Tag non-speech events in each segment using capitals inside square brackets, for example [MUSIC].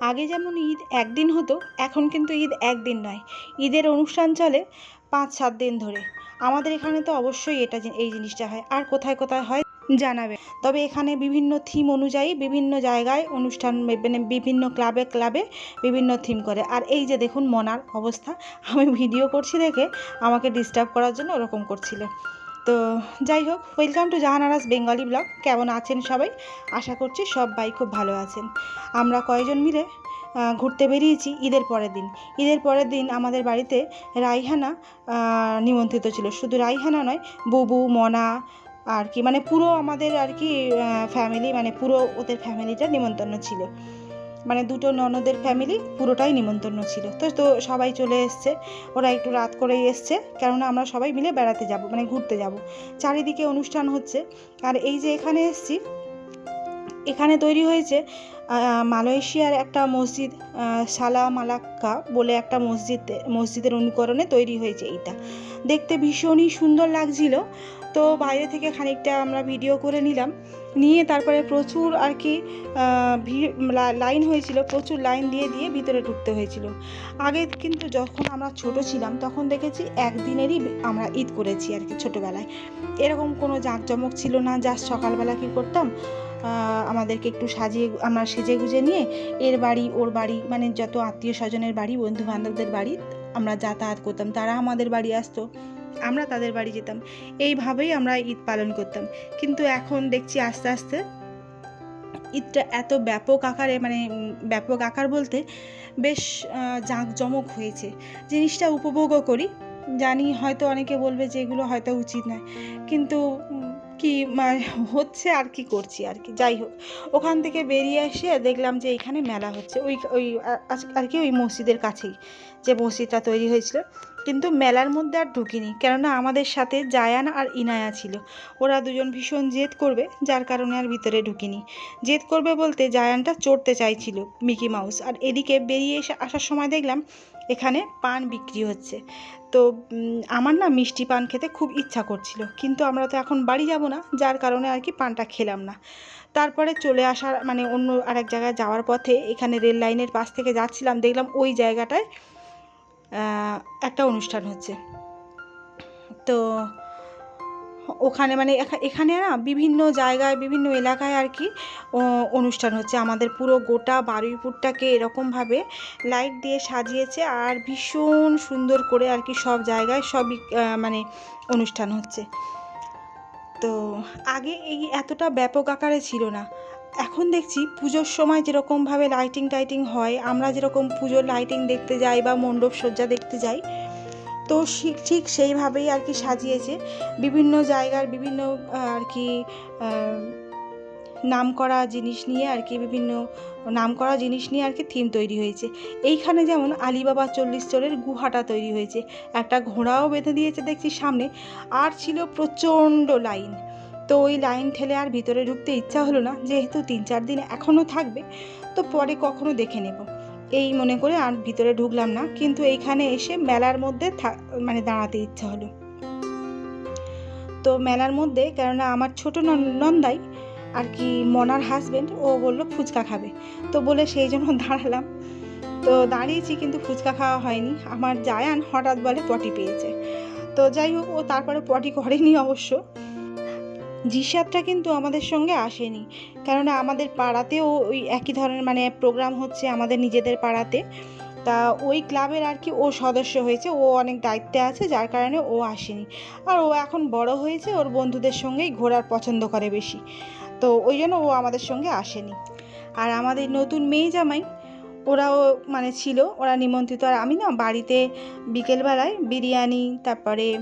আগে যেমন ঈদ একদিন হতো, এখন কিন্তু ঈদ একদিন নয়। ঈদের অনুষ্ঠান চলে পাঁচ, সাত দিন ধরে। আমাদের এখানে তো অবশ্যই এটা এই জিনিসটা হয়। আর কোথায় কোথায় হয় জানাবে। তবে এখানে বিভিন্ন থিম অনুযায়ী বিভিন্ন জায়গায় অনুষ্ঠান মানে বিভিন্ন ক্লাবে ক্লাবে বিভিন্ন থিম করে। আর এই যে দেখুন মনার অবস্থা, আমি ভিডিও করছি দেখে আমাকে ডিস্টার্ব করার জন্য ওরকম করছিল। তো যাই হোক welcome to Jahanara's Bengali blog কেমন আছেন সবাই? আশা করছি সবাই খুব ভালো আছেন। আমরা কয়জন মিলে ঘুরতে বেরিয়েছি ঈদের পরের দিন। ঈদের পরের দিন আমাদের বাড়িতে রাইহানা নিমন্ত্রিত ছিল। শুধু রাইহানা নয়, বুবু, মনা আর কি মানে পুরো আমাদের আর কি ফ্যামিলি মানে পুরো ওদের ফ্যামিলিটা নিমন্ত্রণ ছিল। মানে দুটো ননদের ফ্যামিলি পুরোটাই নিমন্ত্রণ ছিল। তো তো সবাই চলে এসছে। ওরা একটু রাত করেই এসছে। কেননা আমরা সবাই মিলে বেড়াতে যাব মানে ঘুরতে যাব। চারিদিকে অনুষ্ঠান হচ্ছে। আর এই যে এখানে এসছি, এখানে তৈরি হয়েছে মালয়েশিয়ার একটা মসজিদ সালা মালাক্কা বলে একটা মসজিদ, মসজিদের অনুকরণে তৈরি হয়েছে এইটা। দেখতে ভীষণই সুন্দর লাগছিল। তো বাইরে থেকে খানিকটা আমরা ভিডিও করে নিলাম। নিয়ে তারপরে প্রচুর আর কি লাইন হয়েছিল, প্রচুর লাইন দিয়ে দিয়ে ভিতরে ঢুকতে হয়েছিল। আগে কিন্তু যখন আমরা ছোট ছিলাম, তখন দেখেছি একদিনেরই আমরা ঈদ করেছি আর কি ছোটোবেলায়। এরকম কোনো জাঁকজমক ছিল না জাস্ট সকালবেলা কী করতাম আমাদেরকে একটু সাজিয়ে, আমরা সেজে গুজে নিয়ে, এর বাড়ি, ওর বাড়ি মানে যত আত্মীয় স্বজনের বাড়ি বন্ধু বান্ধবদের বাড়ি আমরা যাতায়াত করতাম, তারা আমাদের বাড়ি আসতো, আমরা তাদের বাড়ি যেতাম। এইভাবেই আমরা ঈদ পালন করতাম। কিন্তু এখন দেখছি আস্তে আস্তে ঈদটা এত ব্যাপক আকারে মানে ব্যাপক আকার বলতে বেশ জাঁকজমক হয়েছে। জিনিসটা উপভোগও করি। জানি হয়তো অনেকে বলবে যে এগুলো হয়তো উচিত নয়। কিন্তু কি মানে হচ্ছে আর কি করছি আর কি, যাই হোক। ওখান থেকে বেরিয়ে এসে দেখলাম যে এখানে মেলা হচ্ছে। ওই ওই আর কি ওই মসজিদের কাছেই যে মসজিদটা তৈরি হয়েছিল। কিন্তু মেলার মধ্যে আর ঢুকিনি, কেননা আমাদের সাথে জায়ান আর ইনায়া ছিল। ওরা দুজন ভীষণ জেদ করবে, যার কারণে আর ভিতরে ঢুকিনি। জেদ করবে বলতে জায়ানটা চড়তে চাইছিল মিকি মাউস। আর এদিকে বেরিয়ে এসে আসার সময় দেখলাম এখানে পান বিক্রি হচ্ছে। তো আমার না মিষ্টি পান খেতে খুব ইচ্ছা করছিল। কিন্তু আমরা তো এখন বাড়ি যাব না, যার কারণে আর কি পানটা খেলাম না। তারপরে চলে আসার মানে অন্য আরেক জায়গায় যাওয়ার পথে এখানে রেল লাইনের পাশ থেকে যাচ্ছিলাম, দেখলাম ওই জায়গাটায় একটা অনুষ্ঠান হচ্ছে। তো ওখানে মানে এখা- এখানে না বিভিন্ন জায়গায়, বিভিন্ন এলাকায় আর কি অনুষ্ঠান হচ্ছে। আমাদের পুরো গোটা বারুইপুরটাকে এরকমভাবে লাইট দিয়ে সাজিয়েছে আর ভীষণ সুন্দর করে আর কি সব জায়গায় সবই মানে অনুষ্ঠান হচ্ছে। তো আগে এই এতটা ব্যাপক আকারে ছিল না। এখন দেখছি পুজোর সময় যেরকমভাবে লাইটিং টাইটিং হয়, আমরা যেরকম পুজোর লাইটিং দেখতে যাই বা মণ্ডপ সজ্জা দেখতে যাই তো ঠিক সেইভাবেই আর কি সাজিয়েছে। বিভিন্ন জায়গার বিভিন্ন আর কি নাম করা জিনিস নিয়ে আর কি বিভিন্ন নাম করা জিনিস নিয়ে আর কি থিম তৈরি হয়েছে। এইখানে যেমন আলিবাবা চল্লিশ চোরের গুহাটা তৈরি হয়েছে। একটা ঘোড়াও বেঁধে দিয়েছে দেখছি সামনে। আর ছিল প্রচণ্ড লাইন। তো ওই লাইন ঠেলে আর ভিতরে ঢুকতে ইচ্ছা হলো না। যেহেতু তিন চার দিন এখনও থাকবে, তো পরে কখনো দেখে নেব। এই মনে করে আর ভিতরে ঢুকলাম না, কিন্তু এইখানে এসে মেলার মধ্যে মানে দাঁড়াতে ইচ্ছা হলো। তো মেলার মধ্যে, কেননা আমার ছোট নন- নন্দাই আর কি মনার হাজবেন্ড ও বলল ফুচকা খাবে। তো বলে সেই জন্য [LAUGHS] দাঁড়ালাম। তো দাঁড়িয়েছি কিন্তু ফুচকা খাওয়া হয়নি। আমার জায়ান হঠাৎ বলে পটি পেয়েছে। তো যাই হোক, ও তারপরে পটি করেনি অবশ্য। জিসাতটা কিন্তু আমাদের সঙ্গে আসেনি। কেননা আমাদের পাড়াতেও ওই একই ধরনের মানে প্রোগ্রাম হচ্ছে আমাদের নিজেদের পাড়াতে। তা ওই ক্লাবের আর কি ও সদস্য হয়েছে, ও অনেক দায়িত্বে আছে, যার কারণে ও আসেনি। আর ও এখন বড় হয়েছে, ওর বন্ধুদের সঙ্গেই ঘোরার পছন্দ করে বেশি। তো ওই জন্য ও আমাদের সঙ্গে আসেনি। আর আমাদের নতুন মেয়ে জামাই, ওরাও মানে ছিল, ওরা নিমন্ত্রিত। আর আমি না বাড়িতে বিকেলবেলায় বিরিয়ানি, তারপরে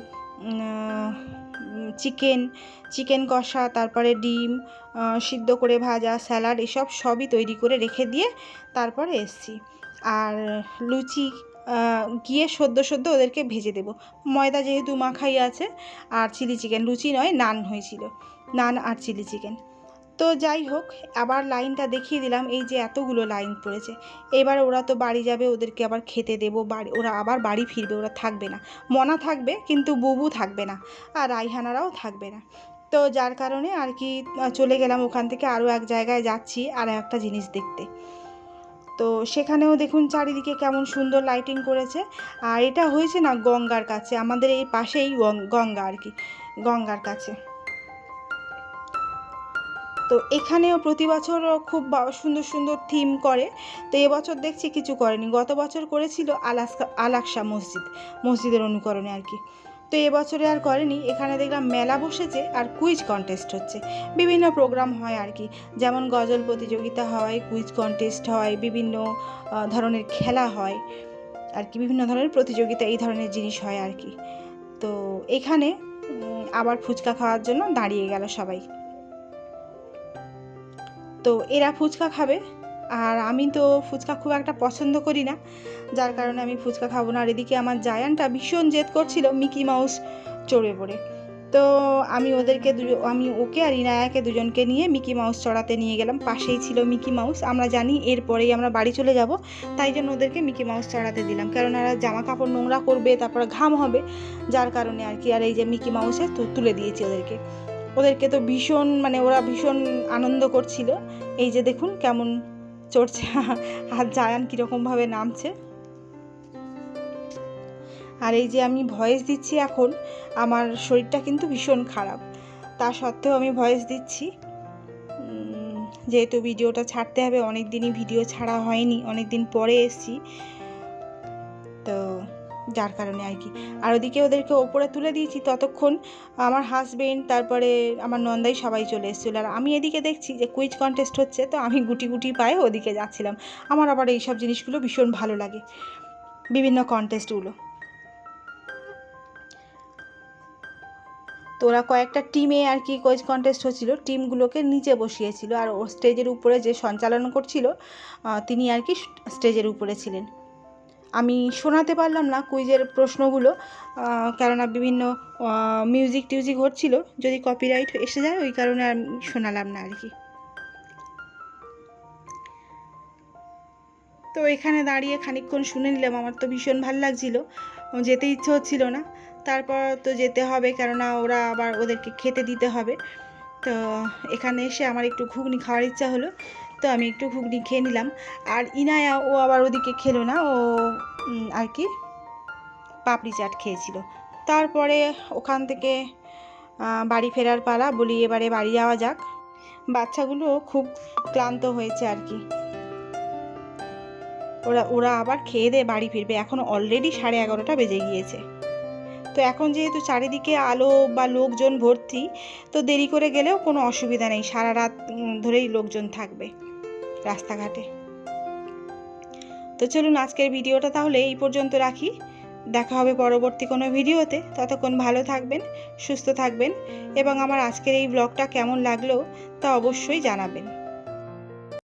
চিকেন চিকেন কষা, তারপরে ডিম সিদ্ধ করে ভাজা, স্যালাড এসব সবই তৈরি করে রেখে দিয়ে তারপরে এসছি। আর লুচি গিয়ে সদ্য সদ্য ওদেরকে ভেজে দেব। ময়দা যেহেতু মাখাই আছে, আর চিলি চিকেন, লুচি নয়, নান হয়েছিল। নান আর চিলি চিকেন। তো যাই হোক, আবার লাইনটা দেখিয়ে দিলাম, এই যে এতগুলো লাইন পড়েছে। এবার ওরা তো বাড়ি যাবে, ওদেরকে আবার খেতে দেবো, বাড়ি ওরা আবার বাড়ি ফিরবে, ওরা থাকবে না। মনা থাকবে, কিন্তু বুবু থাকবে না, আর রাইহানারাও থাকবে না। তো যার কারণে আর কি চলে গেলাম ওখান থেকে, আরও এক জায়গায় যাচ্ছি আর একটা জিনিস দেখতে। তো সেখানেও দেখুন চারিদিকে কেমন সুন্দর লাইটিং করেছে। আর এটা হয়েছে না গঙ্গার কাছে, আমাদের এই পাশেই গঙ্গা আর কি, গঙ্গার কাছে। তো এখানেও প্রতি বছর খুব সুন্দর সুন্দর থিম করে। তো এবছর দেখছি কিছু করেনি। গত বছর করেছিল আলাস্কা, আলাকসা মসজিদ, মসজিদের অনুকরণে আর কি। তো এবছরে আর করেনি। এখানে দেখলাম মেলা বসেছে আর কুইজ কন্টেস্ট হচ্ছে। বিভিন্ন প্রোগ্রাম হয় আর কি। যেমন গজল প্রতিযোগিতা হয় কুইজ কন্টেস্ট হয়, বিভিন্ন ধরনের খেলা হয় আর কি। বিভিন্ন ধরনের প্রতিযোগিতা এই ধরনের জিনিস হয় আর কি। তো এখানে আবার ফুচকা খাওয়ার জন্য দাঁড়িয়ে গেল সবাই। তো এরা ফুচকা খাবে। আর আমি তো ফুচকা খুব একটা পছন্দ করি না। যার কারণে আমি ফুচকা খাব না। আর এদিকে আমার জায়ানটা ভীষণ জেদ করছিল মিকি মাউস চড়ে পড়ে। তো আমি ওদেরকে দু- আমি ওকে আর ইনায়াকে দুজনকে নিয়ে মিকি মাউস চড়াতে নিয়ে গেলাম। পাশেই ছিল মিকি মাউস। আমরা জানি এরপরেই আমরা বাড়ি চলে যাব। তাই জন্য ওদেরকে মিকি মাউস চড়াতে দিলাম। কারণ ওরা জামা কাপড় নোংরা করবে, তারপর ঘাম হবে। যার কারণে আর কি, আর এই যে মিকি মাউসে তুলে দিয়েছি ওদেরকে। ওদেরকে তো ভীষণ মানে ওরা ভীষণ আনন্দ করছিল। এই যে দেখুন কেমন চড়ছে আর জায়ান কীরকমভাবে নামছে। আর এই যে আমি ভয়েস দিচ্ছি এখন, আমার শরীরটা কিন্তু ভীষণ খারাপ। তা সত্ত্বেও আমি ভয়েস দিচ্ছি। যেহেতু ভিডিওটা ছাড়তে হবে অনেক দিনই ভিডিও ছাড়া হয়নি অনেক দিন পরে এসছি। তো যার কারণে আর কি। আর ওদিকে ওদেরকে ওপরে তুলে দিয়েছি ততক্ষণ আমার হাজবেন্ড তারপরে আমার নন্দাই সবাই চলে এসেছিল। আর আমি এদিকে দেখছি যে কুইজ কন্টেস্ট হচ্ছে, তো আমি গুটি গুটি পায়ে ওদিকে যাচ্ছিলাম। আমার আবার এই সব জিনিসগুলো ভীষণ ভালো লাগে, বিভিন্ন কন্টেস্টগুলো তো ওরা কয়েকটা টিমে আর কি কুইজ কন্টেস্ট হচ্ছিল টিমগুলোকে নিচে বসিয়েছিল। আর ও স্টেজের উপরে যে সঞ্চালন করছিল তিনি আর কি স্টেজের উপরে ছিলেন। আমি শোনাতে পারলাম না কুইজের প্রশ্নগুলো কেননা বিভিন্ন মিউজিক টিউজিক হচ্ছিল, যদি কপিরাইট এসে যায়, ওই কারণে আমি শোনালাম না আর কি তো এখানে দাঁড়িয়ে খানিকক্ষণ শুনে নিলাম, আমার তো ভীষণ ভালো লাগছিল যেতে ইচ্ছে হচ্ছিল না। তারপর তো যেতে হবে, কেননা ওরা আবার ওদেরকে খেতে দিতে হবে। তো এখানে এসে আমার একটু ঘুগনি খাওয়ার ইচ্ছা হলো। তো আমি একটু ঘুগনি খেয়ে নিলাম। আর ইনায়া, ও আবার ওদিকে খেলো না, ও আর কি, পাপড়ি চাট খেয়েছিল। তারপরে ওখান থেকে বাড়ি ফেরার পালা, বলি এবারে বাড়ি যাওয়া যাক। বাচ্চাগুলো খুব ক্লান্ত হয়েছে আর কি। ওরা ওরা আবার খেয়ে দিয়ে বাড়ি ফিরবে। এখন অলরেডি সাড়ে এগারোটা বেজে গিয়েছে। তো এখন যেহেতু চারিদিকে আলো বা লোকজন ভর্তি, তো দেরি করে গেলেও কোনো অসুবিধা নেই। সারা রাত ধরেই লোকজন থাকবে। রাস্তাঘাটে। তো চলুন আজকের ভিডিওটা তাহলে এই পর্যন্ত রাখি। দেখা হবে পরবর্তী কোনো ভিডিওতে। ততক্ষণ ভালো থাকবেন, সুস্থ থাকবেন এবং আমার আজকের এই ব্লগটা কেমন লাগল তা অবশ্যই জানাবেন।